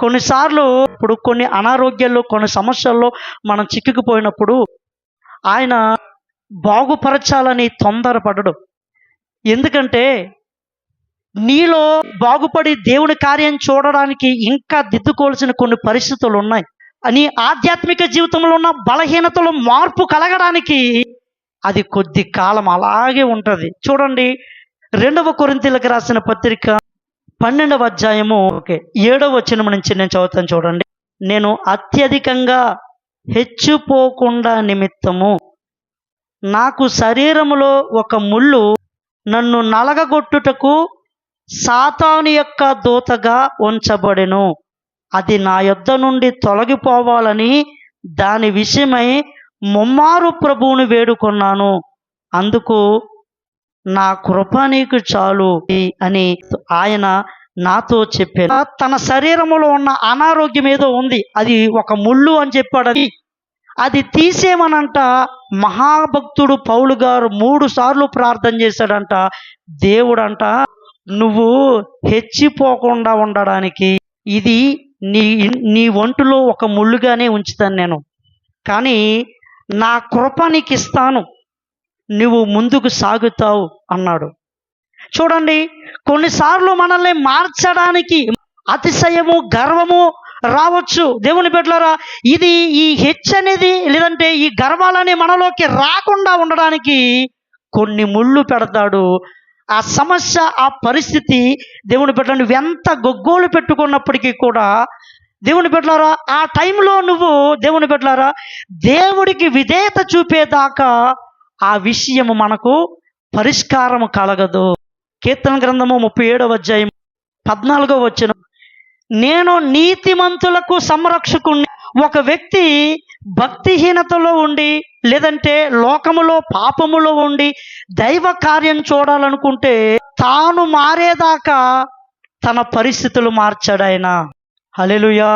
కొన్నిసార్లు ఇప్పుడు కొన్ని అనారోగ్యాల్లో కొన్ని సమస్యల్లో మనం చిక్కుకుపోయినప్పుడు ఆయన బాగుపరచాలని తొందరపడడు. ఎందుకంటే నీలో బాగుపడి దేవుని కార్యం చూడడానికి ఇంకా దిద్దుకోవాల్సిన కొన్ని పరిస్థితులు ఉన్నాయి అని ఆధ్యాత్మిక జీవితంలో ఉన్న బలహీనతలో మార్పు కలగడానికి అది కొద్ది కాలం అలాగే ఉంటుంది. చూడండి రెండవ కొరింతలకు రాసిన పత్రిక పన్నెండవ అధ్యాయము ఓకే ఏడవ వచనం నుంచి నేను చదువుతాను చూడండి. నేను అత్యధికంగా హెచ్చిపోకుండా నిమిత్తము నాకు శరీరములో ఒక ముళ్ళు నన్ను నలగగొట్టుటకు సాతాను యొక్క దూతగా ఉంచబడెను. అది నా యొద్ద నుండి తొలగిపోవాలని దాని విషయమై ముమ్మారు ప్రభువుని వేడుకొన్నాను. అందుకు నా కృప నీకు చాలు అని ఆయన నాతో చెప్పాను తన శరీరంలో ఉన్న అనారోగ్యం ఏదో ఉంది. అది ఒక ముళ్ళు అని చెప్పాడు అది. అది తీసేమనంట మహాభక్తుడు పౌలు గారు మూడు సార్లు ప్రార్థన చేశాడంట. దేవుడంట నువ్వు హెచ్చిపోకుండా ఉండడానికి ఇది నీ నీ ఒంటిలో ఒక ముళ్ళుగానే ఉంచుతాను నేను. కానీ నా కృప నీకు ఇస్తాను నువ్వు ముందుకు సాగుతావు అన్నాడు. చూడండి కొన్నిసార్లు మనల్ని మార్చడానికి అతిశయము గర్వము రావచ్చు. దేవుని బిడ్డలారా ఇది ఈ హెచ్ అనేది లేదంటే ఈ గర్వాలని మనలోకి రాకుండా ఉండడానికి కొన్ని ముళ్ళు పెడతాడు. ఆ సమస్య ఆ పరిస్థితి దేవుని బిడ్డ నువ్వు ఎంత గొగ్గోలు పెట్టుకున్నప్పటికీ కూడా దేవుని బిడ్డలారా ఆ టైంలో నువ్వు దేవుని బిడ్డలారా దేవుడికి విధేయత చూపేదాకా ఆ విషయము మనకు పరిష్కారం కలగదు. కీర్తన గ్రంథము ముప్పై ఏడవ అధ్యాయం పద్నాలుగో వచ్చిన నేను నీతిమంతులకు సంరక్షకుణ్ణి. ఒక వ్యక్తి భక్తిహీనతలో ఉండి లేదంటే లోకములో పాపములో ఉండి దైవ కార్యం చూడాలనుకుంటే తాను మారేదాకా తన పరిస్థితులు మార్చాడు ఆయన హలెలుయా